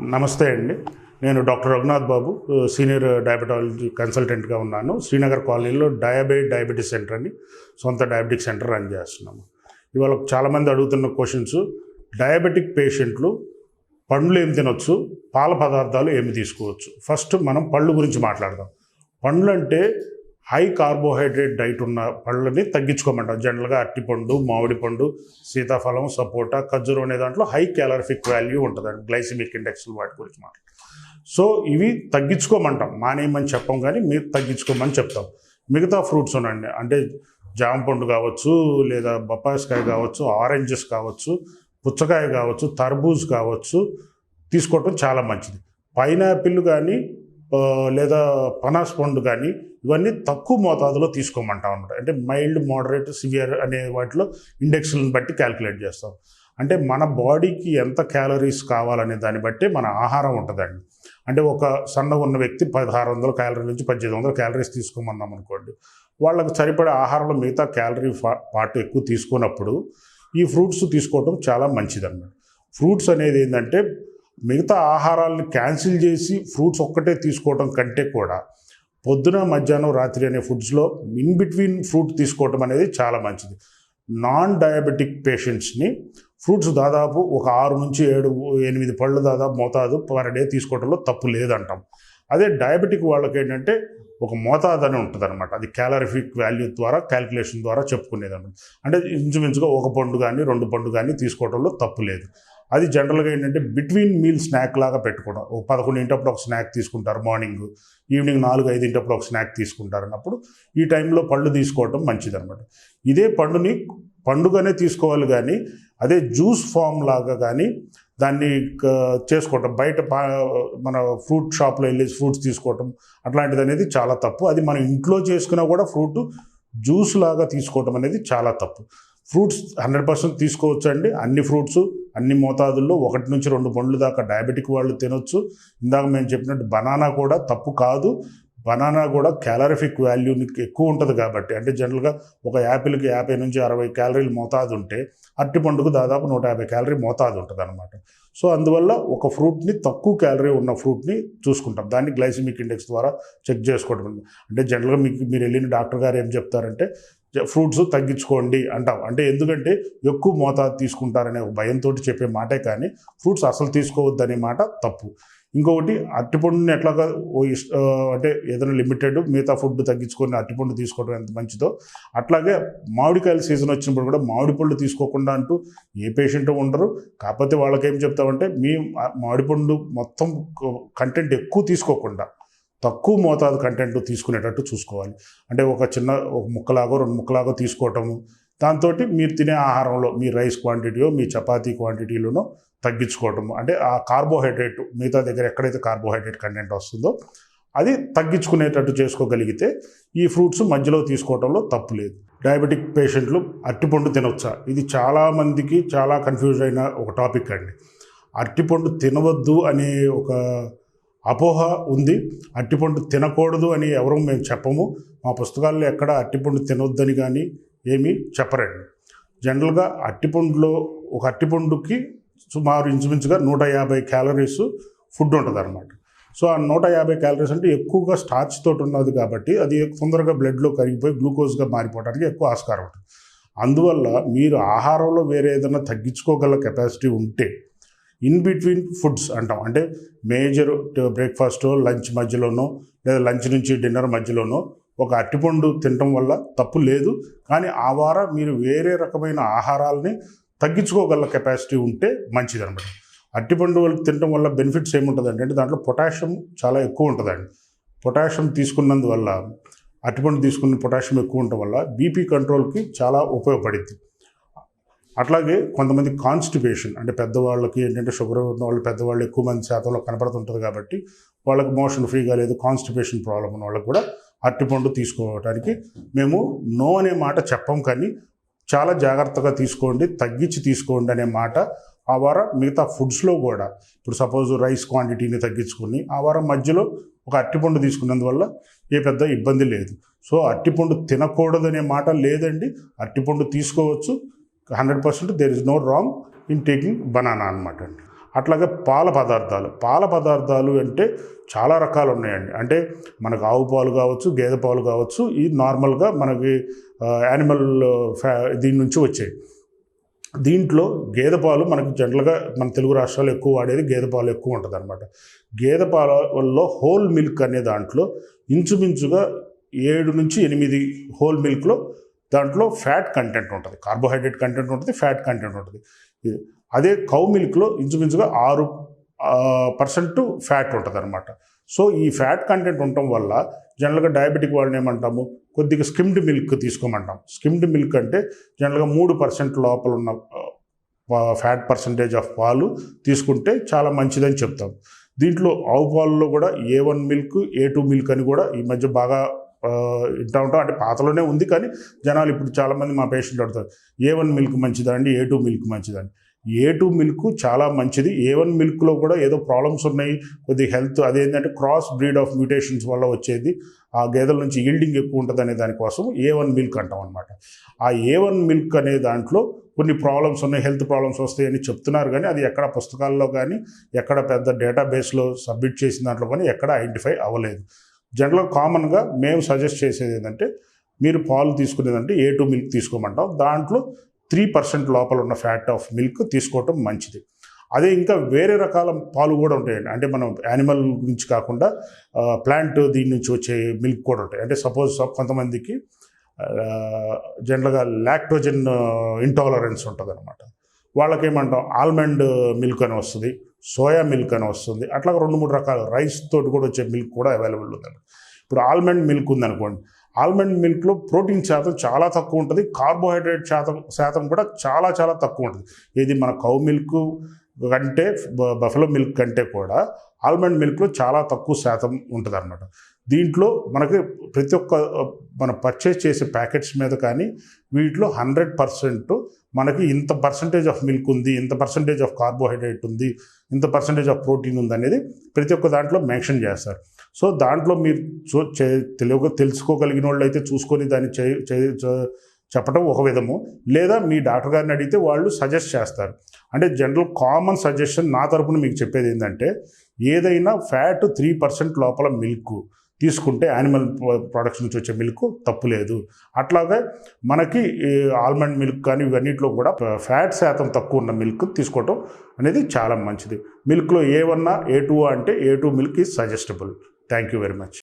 నమస్తే అండి. నేను doctor Raghunath Babu senior diabetology కన్సల్టెంట్గా ఉన్నాను. శ్రీనగర్ కాలనీలో డయాబెట్ డయాబెటీస్ సెంటర్ అని సొంత డయాబెటిక్ సెంటర్ రన్ చేస్తున్నాము. ఇవాళ చాలామంది అడుగుతున్న క్వశ్చన్స్ డయాబెటిక్ పేషెంట్లు పండ్లు ఏమి తినొచ్చు పాల పదార్థాలు ఏమి తీసుకోవచ్చు? ఫస్ట్ మనం పళ్ళు గురించి మాట్లాడదాం. పండ్లు అంటే హై కార్బోహైడ్రేట్ డైట్ ఉన్న పళ్ళని తగ్గించుకోమంటారు జనరల్గా అరటిపండు మామిడి పండు సీతాఫలం సపోటా ఖర్జూరం అనే దాంట్లో హై క్యాలరిఫిక్ వాల్యూ ఉంటుందండి. గ్లైసిమిక్ ఇండెక్స్ వాటి గురించి మాట్లాడతాం సో ఇవి తగ్గించుకోమంటాం. మానేయమని చెప్పం కానీ మీరు తగ్గించుకోమని చెప్తాం. మిగతా ఫ్రూట్స్ ఉన్నాయండి అంటే జామ పండు కావచ్చు లేదా బొప్పాయికాయ కావచ్చు ఆరెంజెస్ కావచ్చు పుచ్చకాయ కావచ్చు తర్బూజ్ కావచ్చు తీసుకోవటం చాలా మంచిది. పైనాపిల్ కానీ లేదా పనాస్ పండు కానీ ఇవన్నీ తక్కువ మోతాదులో తీసుకోమంటాం అనమాట అంటే మైల్డ్ మోడరేట్ సివియర్ అనే వాటిలో ఇండెక్స్లను బట్టి క్యాలిక్యులేట్ చేస్తాం. అంటే మన బాడీకి ఎంత క్యాలరీస్ కావాలనే దాన్ని బట్టి మన ఆహారం ఉంటుందండి. అంటే ఒక సన్నగా ఉన్న వ్యక్తి పదహారు వందల క్యాలరీ నుంచి పద్దెనిమిది వందల క్యాలరీస్ తీసుకోమన్నాం అనుకోండి. వాళ్ళకి సరిపడే ఆహారంలో మిగతా క్యాలరీ పార్ట్ ఎక్కువ తీసుకున్నప్పుడు ఈ ఫ్రూట్స్ తీసుకోవటం చాలా మంచిదన్నమాట. ఫ్రూట్స్ అనేది ఏంటంటే మిగతా ఆహారాలను క్యాన్సిల్ చేసి ఫ్రూట్స్ ఒక్కటే తీసుకోవడం కంటే కూడా పొద్దున మధ్యాహ్నం రాత్రి అనే ఫుడ్స్లో ఇన్ బిట్వీన్ ఫ్రూట్ తీసుకోవటం అనేది చాలా మంచిది. నాన్ డయాబెటిక్ పేషెంట్స్ని ఫ్రూట్స్ దాదాపు ఒక ఆరు నుంచి ఏడు ఎనిమిది పళ్ళు దాదాపు మోతాదు పర్ డే తీసుకోవడంలో తప్పు లేదంటాం. అదే డయాబెటిక్ వాళ్ళకి ఏంటంటే ఒక మోతాదు అని ఉంటుంది అనమాట అది క్యాలరిఫిక్ వాల్యూ ద్వారా క్యాలిక్యులేషన్ ద్వారా చెప్పుకునేది అనమాట అంటే ఇంచుమించుగా ఒక పండు కానీ రెండు పండు కానీ తీసుకోవడంలో తప్పు లేదు. అది జనరల్గా ఏంటంటే బిట్వీన్ మీల్ స్నాక్ లాగా పెట్టుకోవడం. ఓ పదకొండు ఇంటప్పుడు ఒక స్నాక్ తీసుకుంటారు మార్నింగ్ ఈవినింగ్ నాలుగు ఐదు ఇంటప్పుడు ఒక స్నాక్ తీసుకుంటారు అన్నప్పుడు ఈ టైంలో పళ్ళు తీసుకోవడం మంచిదన్నమాట. ఇదే పండుని పండుగనే తీసుకోవాలి కానీ అదే జ్యూస్ ఫామ్ లాగా కానీ దాన్ని చేసుకోవటం. బయట పా మన ఫ్రూట్ షాప్లో వెళ్ళేసి ఫ్రూట్స్ తీసుకోవటం అట్లాంటిది అనేది చాలా తప్పు. అది మనం ఇంట్లో చేసుకున్నా కూడా ఫ్రూట్ జ్యూస్ లాగా తీసుకోవటం అనేది చాలా తప్పు. ఫ్రూట్స్ హండ్రెడ్ పర్సెంట్ తీసుకోవచ్చండి. అన్ని ఫ్రూట్స్ అన్ని మోతాదుల్లో ఒకటి నుంచి రెండు పండ్లు దాకా డయాబెటిక్ వాళ్ళు తినొచ్చు. ఇందాక మేము చెప్పినట్టు బనానా కూడా తప్పు కాదు. బనానా కూడా క్యాలరిఫిక్ వాల్యూని ఎక్కువ ఉంటుంది కాబట్టి అంటే జనరల్గా ఒక యాపిల్కి యాభై నుంచి అరవై క్యాలరీలు మోతాదు ఉంటే అట్టి పండుగ దాదాపు నూట యాభై క్యాలరీ మోతాదు ఉంటుంది అనమాట సో అందువల్ల ఒక ఫ్రూట్ని తక్కువ క్యాలరీ ఉన్న ఫ్రూట్ని చూసుకుంటాం. దాన్ని గ్లైసిమిక్ ఇండెక్స్ ద్వారా చెక్ చేసుకోవడం అంటే జనరల్గా మీకు మీరు వెళ్ళిన డాక్టర్ గారు ఏం చెప్తారంటే ఫ్రూట్స్ తగ్గించుకోండి అంటాం అంటే ఎందుకంటే ఎక్కువ మోతాదు తీసుకుంటారనే భయంతో చెప్పే మాటే కానీ ఫ్రూట్స్ అసలు తీసుకోవద్దనే మాట తప్పు. ఇంకొకటి అరటిపండుని ఎట్లాగా అంటే ఏదైనా లిమిటెడ్ మిగతా ఫుడ్ తగ్గించుకొని అరటిపండు తీసుకోవడం ఎంత మంచిదో అట్లాగే మామిడికాయల సీజన్ వచ్చినప్పుడు కూడా మామిడి పళ్ళు తీసుకోకుండా అంటూ ఏ పేషెంట్ ఉండరు. కాకపోతే వాళ్ళకేం చెప్తామంటే మీ మామిడిపండు మామిడి పండు మొత్తం కంటెంట్ ఎక్కువ తీసుకోకుండా తక్కువ మోతాదు కంటెంట్ తీసుకునేటట్టు చూసుకోవాలి. అంటే ఒక చిన్న ఒక ముక్కలాగో రెండు ముక్కలాగో తీసుకోవటము. దాంతో మీరు తినే ఆహారంలో మీ రైస్ క్వాంటిటీయో మీ చపాతీ క్వాంటిటీలోనో తగ్గించుకోవటము. అంటే ఆ కార్బోహైడ్రేట్ మిగతా దగ్గర ఎక్కడైతే కార్బోహైడ్రేట్ కంటెంట్ వస్తుందో అది తగ్గించుకునేటట్టు చేసుకోగలిగితే ఈ ఫ్రూట్స్ మధ్యలో తీసుకోవడంలో తప్పు లేదు. డయాబెటిక్ పేషెంట్లు అరటిపండు తినొచ్చా? ఇది చాలామందికి చాలా కన్ఫ్యూజ్ అయిన ఒక టాపిక్ అండి. అరటిపండు తినవద్దు అనే ఒక అపోహ ఉంది. అరటిపండు తినకూడదు అని ఎవరు మేము చెప్పము. మా పుస్తకాల్లో ఎక్కడ అరటిపండు తినొద్దని కానీ ఏమీ చెప్పరండి. జనరల్గా అరటిపండులో ఒక అరటిపండుకి సుమారు ఇంచుమించుగా నూట యాభై క్యాలరీస్ ఫుడ్ ఉంటుంది అనమాట సో ఆ నూట యాభై క్యాలరీస్ అంటే ఎక్కువగా స్టార్చ్ తోటి ఉన్నది కాబట్టి అది తొందరగా బ్లడ్లో కరిగిపోయి గ్లూకోజ్గా మారిపోవడానికి ఎక్కువ ఆస్కారం ఉంటుంది. అందువల్ల మీరు ఆహారంలో వేరే ఏదైనా తగ్గించుకోగల కెపాసిటీ ఉంటే ఇన్ బిట్వీన్ ఫుడ్స్ అంటాం. అంటే మేజర్ బ్రేక్ఫాస్ట్ లంచ్ మధ్యలోనో లేదా లంచ్ నుంచి డిన్నర్ మధ్యలోనో ఒక అరటిపండు తినటం వల్ల తప్పు లేదు. కానీ ఆ వారం మీరు వేరే రకమైన ఆహారాలని తగ్గించుకోగల కెపాసిటీ ఉంటే మంచిది అనమాట అరటిపండు తినడం తినటం వల్ల బెనిఫిట్స్ ఏముంటుందండి అంటే దాంట్లో పొటాషియం చాలా ఎక్కువ ఉంటుందండి. పొటాషియం తీసుకున్నందువల్ల అరటిపండు తీసుకున్న పొటాషియం ఎక్కువ ఉండటం వల్ల బీపీ కంట్రోల్కి చాలా ఉపయోగపడింది అట్లాగే కొంతమంది కాన్స్టిపేషన్ అంటే పెద్దవాళ్ళకి ఏంటంటే షుగర్ ఉన్న వాళ్ళు పెద్దవాళ్ళు ఎక్కువ మంది శాతంలో కనపడుతుంటుంది కాబట్టి వాళ్ళకి మోషన్ ఫ్రీగా లేదు కాన్స్టిపేషన్ ప్రాబ్లం ఉన్న వాళ్ళకి కూడా అరటిపండు తీసుకోవడానికి మేము నో అనే మాట చెప్పం కానీ చాలా జాగ్రత్తగా తీసుకోండి తగ్గించి తీసుకోండి అనే మాట ఆ వారం మిగతా ఫుడ్స్లో కూడా. ఇప్పుడు సపోజ్ రైస్ క్వాంటిటీని తగ్గించుకుని ఆ వారం మధ్యలో ఒక అరటిపండు తీసుకున్నందువల్ల ఏ పెద్ద ఇబ్బంది లేదు. సో అరటిపండు తినకూడదనే మాట లేదండి. అరటిపండు తీసుకోవచ్చు. Hundred percent there is no wrong in taking banana అనమాట అండి. అట్లాగే పాల పదార్థాలు పాల పదార్థాలు అంటే చాలా రకాలు ఉన్నాయండి. అంటే మనకు ఆవు పాలు కావచ్చు గేదె పాలు కావచ్చు ఈ నార్మల్గా మనకి యానిమల్ ఫ్యా దీని నుంచి వచ్చాయి దీంట్లో గేదె పాలు మనకి జనరల్గా మన తెలుగు రాష్ట్రాల్లో ఎక్కువ వాడేది గేదె పాలు ఎక్కువ ఉంటుంది అనమాట గేదె పాలలో హోల్ మిల్క్ అనే దాంట్లో ఇంచుమించుగా ఏడు నుంచి ఎనిమిది హోల్ మిల్క్లో దాంట్లో ఫ్యాట్ కంటెంట్ ఉంటుంది. కార్బోహైడ్రేట్ కంటెంట్ ఉంటుంది ఫ్యాట్ కంటెంట్ ఉంటుంది. ఇది అదే కౌ మిల్క్లో ఇంచుమించుగా ఆరు పర్సెంట్ ఫ్యాట్ ఉంటుంది అనమాట సో ఈ ఫ్యాట్ కంటెంట్ ఉండటం వల్ల జనరల్గా డయాబెటిక్ వాళ్ళని ఏమంటాము? కొద్దిగా స్కిమ్డ్ మిల్క్ తీసుకోమంటాం. స్కిమ్డ్ మిల్క్ అంటే జనరల్గా మూడు పర్సెంట్ లోపల ఉన్న ఫ్యాట్ పర్సంటేజ్ ఆఫ్ పాలు తీసుకుంటే చాలా మంచిదని చెప్తాం. దీంట్లో ఆవు పాలలో కూడా A one milk A two milk అని కూడా ఈ మధ్య బాగా ఆ, ఉంటాం అంటే పాతలోనే ఉంది కానీ జనాలు ఇప్పుడు చాలామంది మా పేషెంట్ అడుగుతారు ఏ వన్ మిల్క్ మంచిదా అండి ఏ టూ మిల్క్ మంచిదా అండి ఏ టూ మిల్క్ చాలా మంచిది ఏ వన్ మిల్క్లో కూడా ఏదో ప్రాబ్లమ్స్ ఉన్నాయి కొద్దిగా హెల్త్ అదేంటంటే క్రాస్ బ్రీడ్ ఆఫ్ మ్యూటేషన్స్ వల్ల వచ్చేది ఆ గేదెల నుంచి ఈల్డింగ్ ఎక్కువ ఉంటుంది అనే దానికోసం ఏ వన్ మిల్క్ అంటాం అనమాట ఆ ఏ వన్ మిల్క్ అనే దాంట్లో కొన్ని ప్రాబ్లమ్స్ ఉన్నాయి హెల్త్ ప్రాబ్లమ్స్ వస్తాయని చెప్తున్నారు కానీ అది ఎక్కడ పుస్తకాల్లో కానీ ఎక్కడ పెద్ద డేటాబేస్లో సబ్మిట్ చేసిన దాంట్లో కానీ ఎక్కడ ఐడెంటిఫై అవ్వలేదు. జనరల్ కామన్గా మేము సజెస్ట్ చేసేది ఏంటంటే మీరు పాలు తీసుకునేదంటే ఏ టూ మిల్క్ తీసుకోమంటాం. దాంట్లో త్రీ పర్సెంట్ లోపల ఉన్న ఫ్యాట్ ఆఫ్ మిల్క్ తీసుకోవటం మంచిది. అదే ఇంకా వేరే రకాల పాలు కూడా ఉంటాయండి. అంటే మనం యానిమల్ నుంచి కాకుండా ప్లాంట్ దీని నుంచి వచ్చే మిల్క్ కూడా ఉంటాయి. అంటే సపోజ్ కొంతమందికి జనరల్గా లాక్టోజన్ ఇంటాలరెన్స్ ఉంటుంది అనమాట వాళ్ళకేమంటాం? ఆల్మండ్ మిల్క్ అని వస్తుంది సోయా మిల్క్ అని వస్తుంది అట్లా రెండు మూడు రకాల రైస్ తోటి కూడా వచ్చే మిల్క్ కూడా అవైలబుల్ ఉందండి. ఇప్పుడు ఆల్మండ్ మిల్క్ ఉందనుకోండి ఆల్మండ్ మిల్క్లో ప్రోటీన్ శాతం చాలా తక్కువ ఉంటుంది కార్బోహైడ్రేట్ శాతం శాతం కూడా చాలా చాలా తక్కువ ఉంటుంది. ఇది మన కౌ మిల్క్ కంటే బఫెలో మిల్క్ కంటే కూడా ఆల్మండ్ మిల్క్లో చాలా తక్కువ శాతం ఉంటుంది అనమాట దీంట్లో మనకి ప్రతి ఒక్క మన మనం పర్చేస్ చేసే ప్యాకెట్స్ మీద కానీ వీటిలో హండ్రెడ్ పర్సెంట్ మనకి ఇంత పర్సంటేజ్ ఆఫ్ మిల్క్ ఉంది ఇంత పర్సంటేజ్ ఆఫ్ కార్బోహైడ్రేట్ ఉంది ఇంత పర్సంటేజ్ ఆఫ్ ప్రోటీన్ ఉంది అనేది ప్రతి ఒక్క దాంట్లో మెన్షన్ చేస్తారు. సో దాంట్లో మీరు చూ చే- తెలియ తెలుసుకోగలిగిన వాళ్ళు అయితే చూసుకొని దాన్ని చే చెప్పడం ఒక విధము. లేదా మీ డాక్టర్ గారిని అడిగితే వాళ్ళు సజెస్ట్ చేస్తారు. అంటే జనరల్ కామన్ సజెషన్ నా తరపున మీకు చెప్పేది ఏంటంటే ఏదైనా ఫ్యాట్ త్రీ పర్సెంట్ లోపల మిల్క్ తీసుకుంటే యానిమల్ ప్రొడక్ట్స్ నుంచి వచ్చే మిల్క్ తప్పు లేదు. అట్లాగే మనకి ఆల్మండ్ మిల్క్ కానీ ఇవన్నిటిలో కూడా ఫ్యాట్ శాతం తక్కువ ఉన్న మిల్క్ తీసుకోవటం అనేది చాలా మంచిది. మిల్క్లో ఏ వన్నా ఏ టూ అంటే A two milk is suggestable. Thank you very much.